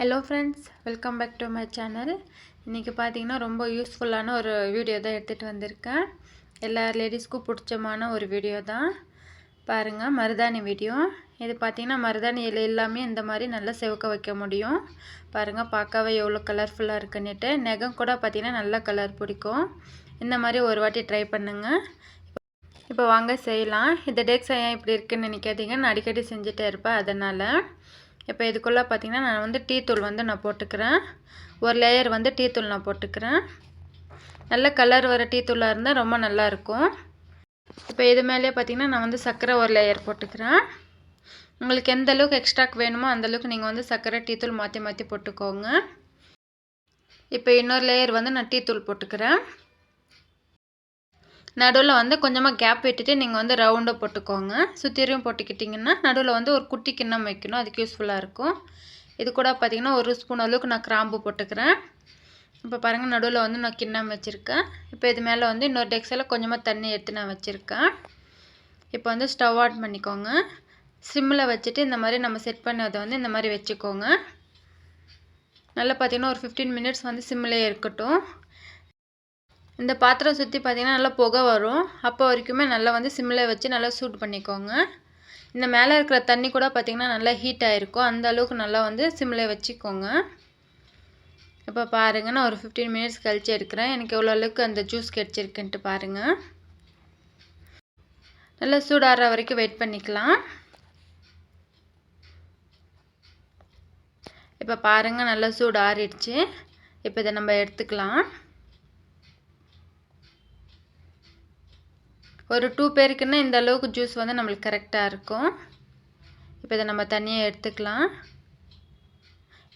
Hello friends welcome back to my channel இன்றைக்கி பார்த்தீங்கன்னா ரொம்ப யூஸ்ஃபுல்லான ஒரு வீடியோ தான் எடுத்துகிட்டு வந்திருக்கேன். எல்லா லேடிஸ்க்கும் பிடிச்சமான ஒரு வீடியோ தான். பாருங்கள் மருதாணி வீடியோ இது பார்த்திங்கன்னா மருதாணி இலை எல்லாமே இந்த மாதிரி நல்லா செவக்க வைக்க முடியும். பாருங்கள் பார்க்கவே எவ்வளோ கலர்ஃபுல்லாக இருக்குன்னுட்டு. நெகம் கூட பார்த்திங்கன்னா நல்ல கலர் பிடிக்கும். இந்த மாதிரி ஒரு வாட்டி ட்ரை பண்ணுங்கள் இப்போ வாங்க செய்யலாம். இந்த டேக்ஸ் ஏன் இப்படி இருக்குன்னு நினைக்காதீங்க. நான் அடிக்கடி செஞ்சுட்டே இருப்பேன் அதனால். இப்போ இதுக்குள்ளே பார்த்திங்கன்னா நான் வந்து டீ தூள் வந்து நான் போட்டுக்கிறேன். ஒரு லேயர் வந்து டீ தூள் நான் போட்டுக்கிறேன். நல்ல கலர் வர டீ தூளாக இருந்தால் ரொம்ப நல்லாயிருக்கும் இப்போ இது மேலேயே பார்த்திங்கன்னா நான் வந்து சர்க்கரை ஒரு லேயர் போட்டுக்கிறேன். உங்களுக்கு எந்த அளவுக்கு எக்ஸ்ட்ராக்கு வேணுமோ அந்தளவுக்கு நீங்கள் வந்து சர்க்கரை டீ தூள் மாற்றி மாற்றி போட்டுக்கோங்க. இப்போ இன்னொரு லேயர் வந்து நான் டீ தூள் போட்டுக்கிறேன். நடுவில் வந்து கொஞ்சமாக கேப் விட்டுட்டு நீங்கள் வந்து ரவுண்டாக போட்டுக்கோங்க. சுற்றியும் போட்டுக்கிட்டிங்கன்னா நடுவில் வந்து ஒரு குட்டி கிண்ணம் வைக்கணும். அதுக்கு யூஸ்ஃபுல்லாக இருக்கும். இது கூட பார்த்திங்கன்னா ஒரு ஸ்பூன் அளவுக்கு நான் கிராம்பு போட்டுக்கிறேன். இப்போ பாருங்கள் நடுவில் வந்து நான் கிண்ணம் வச்சுருக்கேன். இப்போ இது மேலே வந்து இன்னொரு டெக்ஸில் கொஞ்சமாக தண்ணி எடுத்து நான் வச்சுருக்கேன். இப்போ வந்து ஸ்டவ் ஆன் பண்ணிக்கோங்க. சிம்மில் வச்சுட்டு இந்த மாதிரி நம்ம செட் பண்ணதை வந்து இந்த மாதிரி வச்சுக்கோங்க. நல்லா பார்த்திங்கன்னா ஒரு ஃபிஃப்டீன் மினிட்ஸ் வந்து சிம்மிலே இருக்கட்டும். இந்த பாத்திரம் சுற்றி பார்த்திங்கன்னா நல்லா புகை வரும். அப்போ வரைக்குமே நல்லா வந்து சிம்மில் வச்சு நல்லா சூட் பண்ணிக்கோங்க. இந்த மேலே இருக்கிற தண்ணி கூட பார்த்திங்கன்னா நல்லா ஹீட் ஆகிருக்கும் அந்த அளவுக்கு நல்லா வந்து சிம்மில் வச்சுக்கோங்க. இப்போ பாருங்கள் நான் ஒரு ஃபிஃப்டீன் மினிட்ஸ் கழித்து எடுக்கிறேன். எனக்கு எவ்வளோ அளவுக்கு அந்த ஜூஸ் கிடச்சிருக்குன்ட்டு பாருங்கள் நல்லா சூடாகிற வரைக்கும் வெயிட் பண்ணிக்கலாம். இப்போ பாருங்கள் நல்லா சூடு ஆறிடுச்சு. இப்போ இதை நம்ம எடுத்துக்கலாம். ஒரு டூ பேருக்குன்னா இந்த அளவுக்கு ஜூஸ் வந்து நம்மளுக்கு கரெக்டாக இருக்கும். இப்போ இதை நம்ம தனியாக எடுத்துக்கலாம்.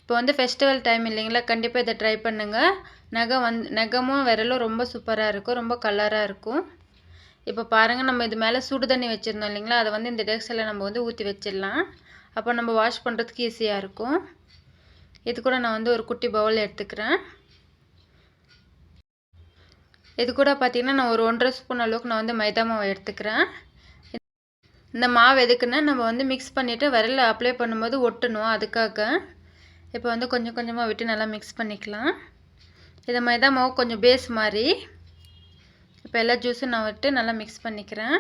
இப்போ வந்து ஃபெஸ்டிவல் டைம் இல்லைங்களா? கண்டிப்பாக இதை ட்ரை பண்ணுங்கள் நகம் வந் நகமும் விரலும் ரொம்ப சூப்பராக இருக்கும். ரொம்ப கலராக இருக்கும். இப்போ பாருங்கள் நம்ம இது மேலே சுடு தண்ணி வச்சுருந்தோம் இல்லைங்களா? அதை வந்து இந்த டெக்ஸில் நம்ம வந்து ஊற்றி வச்சிடலாம். அப்போ நம்ம வாஷ் பண்ணுறதுக்கு ஈஸியாக இருக்கும். இது கூட நான் வந்து ஒரு குட்டி பவுல் எடுத்துக்கிறேன். இது கூட பார்த்திங்கன்னா நான் ஒரு ஒன்றரை ஸ்பூன் அளவுக்கு நான் வந்து மைதா மாவு எடுத்துக்கிறேன். இந்த மாவு எதுக்குன்னா நம்ம வந்து மிக்ஸ் பண்ணிவிட்டு விரலில் அப்ளை பண்ணும்போது ஒட்டணும் அதுக்காக. இப்போ வந்து கொஞ்சம் கொஞ்சமாக விட்டு நல்லா மிக்ஸ் பண்ணிக்கலாம். இதை மைதா மாவு கொஞ்சம் பேஸ் மாதிரி இப்போ எல்லா ஜூஸும் நான் விட்டு நல்லா மிக்ஸ் பண்ணிக்கிறேன்.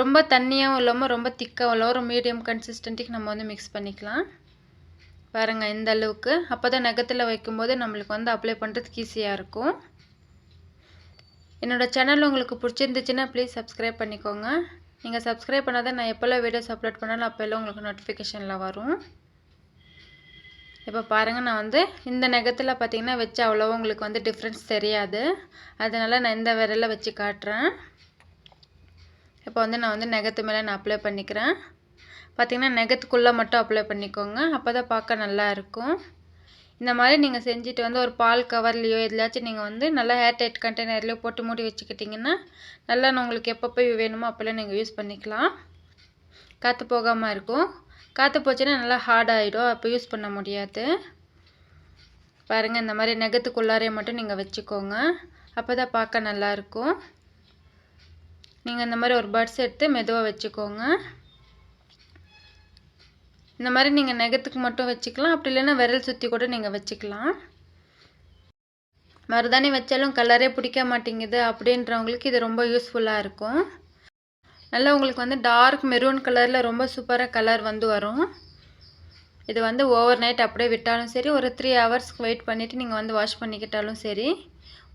ரொம்ப தண்ணியாகவும் இல்லாமல் ரொம்ப திக்காகவும் இல்லாமல் ஒரு மீடியம் கன்சிஸ்டன்ட்டுக்கு நம்ம வந்து மிக்ஸ் பண்ணிக்கலாம். பாருங்கள் இந்த அளவுக்கு. அப்போ தான் நகத்தில் வைக்கும்போது நம்மளுக்கு வந்து அப்ளை பண்ணுறதுக்கு ஈஸியாக இருக்கும். என்னோடய சேனல் உங்களுக்கு பிடிச்சிருந்துச்சுன்னா ப்ளீஸ் சப்ஸ்கிரைப் பண்ணிக்கோங்க. நீங்கள் சப்ஸ்கிரைப் பண்ணால் தான் நான் எப்போல்லாம் வீடியோஸ் அப்லோட் பண்ணாலும் அப்போல்லாம் உங்களுக்கு நோட்டிஃபிகேஷனில் வரும். இப்போ பாருங்கள் நான் வந்து இந்த நகத்தில் பார்த்திங்கன்னா வச்சு அவ்வளோவா உங்களுக்கு வந்து டிஃப்ரென்ஸ் தெரியாது. அதனால் நான் இந்த விரலில் வச்சு காட்டுறேன். இப்போ வந்து நான் வந்து நகத்து மேலே நான் அப்ளை பண்ணிக்கிறேன். பார்த்திங்கன்னா நெகத்துக்குள்ளே மட்டும் அப்ளை பண்ணிக்கோங்க. அப்போ தான் பார்க்க நல்லா இருக்கும். இந்த மாதிரி நீங்கள் செஞ்சுட்டு வந்து ஒரு பால் கவர்லேயோ எதுலையாச்சும் நீங்கள் வந்து நல்லா ஹேர் டைட் கண்டெய்னர்லேயோ போட்டு மூடி வச்சுக்கிட்டிங்கன்னா நல்லா உங்களுக்கு எப்பப்போ வேணுமோ அப்போல்லாம் நீங்கள் யூஸ் பண்ணிக்கலாம். காற்று போகாமல் இருக்கும். காற்று போச்சுன்னா நல்லா ஹார்ட் ஆகிடும் அப்போ யூஸ் பண்ண முடியாது. பாருங்கள் இந்த மாதிரி நெகத்துக்குள்ளாரே மட்டும் நீங்கள் வச்சுக்கோங்க. அப்போ தான் பார்க்க நல்லாயிருக்கும் நீங்கள் இந்த மாதிரி ஒரு பட்ஸ் எடுத்து மெதுவாக வச்சுக்கோங்க. இந்த மாதிரி நீங்கள் நெகத்துக்கு மட்டும் வச்சுக்கலாம். அப்படி இல்லைன்னா விரல் சுற்றி கூட நீங்கள் வச்சுக்கலாம். மருதாணி வச்சாலும் கலரே பிடிக்க மாட்டேங்குது அப்படின்றவங்களுக்கு இது ரொம்ப யூஸ்ஃபுல்லாக இருக்கும். நல்லா உங்களுக்கு வந்து டார்க் மெரூன் கலரில் ரொம்ப சூப்பராக கலர் வந்து வரும். இது வந்து ஓவர் நைட் அப்படியே விட்டாலும் சரி ஒரு த்ரீ ஹவர்ஸ்க்கு வெயிட் பண்ணிவிட்டு நீங்கள் வந்து வாஷ் பண்ணிக்கிட்டாலும் சரி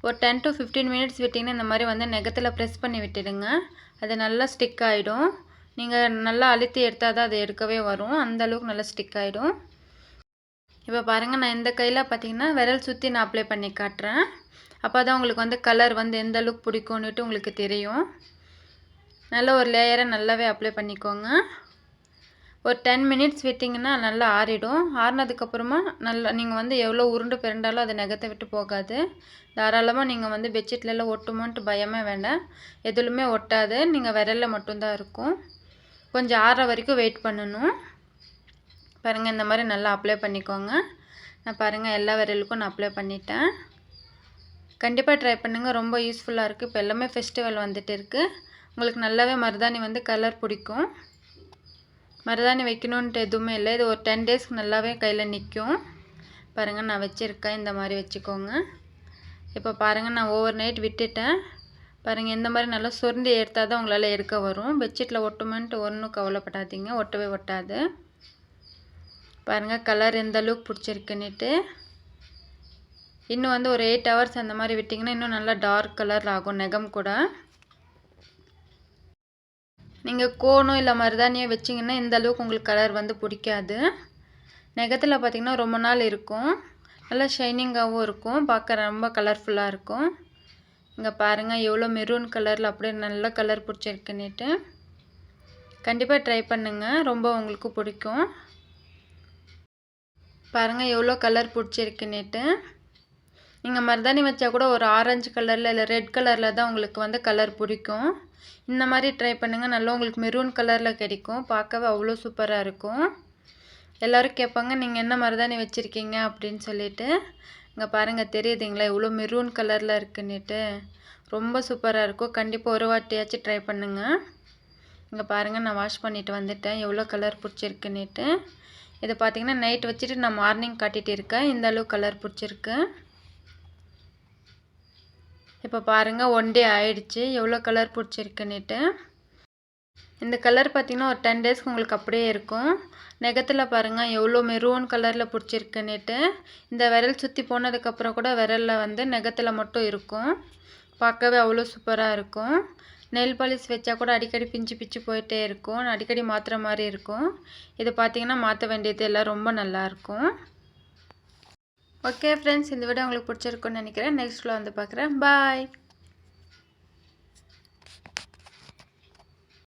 ஒரு டென் டு ஃபிஃப்டீன் மினிட்ஸ் விட்டிங்கன்னா இந்த மாதிரி வந்து நெகத்தில் ப்ரெஸ் பண்ணி விட்டுடுங்க. அது நல்லா ஸ்டிக் ஆகிடும் நீங்கள் நல்லா அழுத்தி எடுத்தால் தான் அது எடுக்கவே வரும். அந்தளவுக்கு நல்லா ஸ்டிக் ஆகிடும் இப்போ பாருங்கள் நான் இந்த கையில் பார்த்தீங்கன்னா விரல் சுற்றி நான் அப்ளை பண்ணி காட்டுறேன். அப்போ தான் உங்களுக்கு வந்து கலர் வந்து எந்த அளவுக்கு பிடிக்கும்னுட்டு உங்களுக்கு தெரியும். நல்ல ஒரு லேயரை நல்லாவே அப்ளை பண்ணிக்கோங்க. ஒரு டென் மினிட்ஸ் விட்டிங்கன்னா நல்லா ஆறிடும். ஆறினதுக்கப்புறமா நல்லா நீங்கள் வந்து எவ்வளோ உருண்டு பிறண்டாலும் அது நகத்தை விட்டு போகாது. தாராளமாக நீங்கள் வந்து பெட்ஷீட்லலாம் ஒட்டுமோன்ட்டு பயமே வேண்டாம். எதுலுமே ஒட்டாது. நீங்கள் விரலில் மட்டும்தான் இருக்கும். கொஞ்சம் ஆற வரைக்கும் வெயிட் பண்ணணும். பாருங்கள் இந்த மாதிரி நல்லா அப்ளை பண்ணிக்கோங்க. நான் பாருங்கள் எல்லா விரலுக்கும் நான் அப்ளை பண்ணிட்டேன். கண்டிப்பாக ட்ரை பண்ணுங்கள் ரொம்ப யூஸ்ஃபுல்லாக இருக்குது இப்போ எல்லாமே ஃபெஸ்டிவல் வந்துட்டு இருக்குது உங்களுக்கு நல்லாவே மருதாணி வந்து கலர் பிடிக்கும். மருதாணி வைக்கணுன்ட்டு எதுவுமே இல்லை. இது ஒரு டென் டேஸ்க்கு நல்லாவே கையில் நிற்கும் பாருங்கள் நான் வச்சுருக்கேன். இந்த மாதிரி வச்சுக்கோங்க. இப்போ பாருங்கள் நான் ஓவர் நைட் விட்டுட்டேன். பாருங்கள் இந்த மாதிரி நல்லா சுருண்டி எடுத்தால் தான் உங்களால் எடுக்க வரும். பெட்ஷீட்டில் ஒட்டுமென்ட்டு ஒன்றும் கவலைப்படாதீங்க. ஒட்டவே ஒட்டாது. பாருங்கள் கலர் எந்த அளவுக்கு பிடிச்சிருக்குன்னுட்டு. இன்னும் வந்து ஒரு எயிட் ஹவர்ஸ் அந்த மாதிரி விட்டிங்கன்னா இன்னும் நல்லா டார்க் கலர் ஆகும் நெகம் கூட. நீங்கள் கோணும் இல்லை மருதாணியோ வச்சிங்கன்னா இந்த அளவுக்கு உங்களுக்கு கலர் வந்து பிடிக்காது. நெகத்தில் பார்த்திங்கன்னா ரொம்ப நாள் இருக்கும். நல்லா ஷைனிங்காகவும் இருக்கும். பார்க்க ரொம்ப கலர்ஃபுல்லாக இருக்கும். இங்கே பாருங்கள் எவ்வளோ மெரூன் கலரில் அப்படியே நல்ல கலர் பிடிச்சிருக்குன்னுட்டு. கண்டிப்பாக ட்ரை பண்ணுங்கள் ரொம்ப உங்களுக்கு பிடிக்கும். பாருங்கள் எவ்வளோ கலர் பிடிச்சிருக்குன்னுட்டு. நீங்கள் மருதாணி வச்சா கூட ஒரு ஆரஞ்சு கலரில் இல்லை ரெட் கலரில் தான் உங்களுக்கு வந்து கலர் பிடிக்கும். இந்த மாதிரி ட்ரை பண்ணுங்கள் நல்லா உங்களுக்கு மெரூன் கலரில் கிடைக்கும். பார்க்கவே அவ்வளோ சூப்பராக இருக்கும். எல்லோரும் கேட்பாங்க நீங்கள் என்ன மருதாணி வச்சுருக்கீங்க அப்படின்னு சொல்லிட்டு. இங்கே பாருங்கள் தெரியுதுங்களா? இவ்வளோ மெரூன் கலரில் இருக்குன்னுட்டு. ரொம்ப சூப்பராக இருக்கும். கண்டிப்பாக ஒரு வாட்டியாச்சும் ட்ரை பண்ணுங்கள் இங்கே பாருங்கள் நான் வாஷ் பண்ணிவிட்டு வந்துட்டேன். எவ்வளோ கலர் பிடிச்சிருக்குன்னுட்டு. இதை பார்த்தீங்கன்னா நைட் வச்சுட்டு நான் மார்னிங் காட்டிகிட்டு இருக்கேன். இந்த அளவு கலர் பிடிச்சிருக்கு. இப்போ பாருங்கள் ஒன் டே ஆயிடுச்சு. எவ்வளோ கலர் பிடிச்சிருக்குன்னுட்டு. இந்த கலர் பார்த்திங்கன்னா ஒரு டென் டேஸ்க்கு உங்களுக்கு அப்படியே இருக்கும். நெகத்தில் பாருங்கள் எவ்வளோ மெரூன் கலரில் பிடிச்சிருக்குன்னுட்டு. இந்த விரல் சுற்றி போனதுக்கப்புறம் கூட விரலில் வந்து நெகத்தில் மட்டும் இருக்கும். பார்க்கவே அவ்வளோ சூப்பராக இருக்கும். நெல் பாலிஷ் வச்சா கூட அடிக்கடி பிஞ்சு பிச்சு போயிட்டே இருக்கும். அடிக்கடி மாற்றுற மாதிரி இருக்கும். இது பார்த்திங்கன்னா மாற்ற வேண்டியது எல்லாம் ரொம்ப நல்லாயிருக்கும் ஓகே ஃப்ரெண்ட்ஸ் இந்த வீடியோ உங்களுக்கு பிடிச்சிருக்குன்னு நினைக்கிறேன். நெக்ஸ்ட்டில் வந்து பார்க்குறேன். பாய்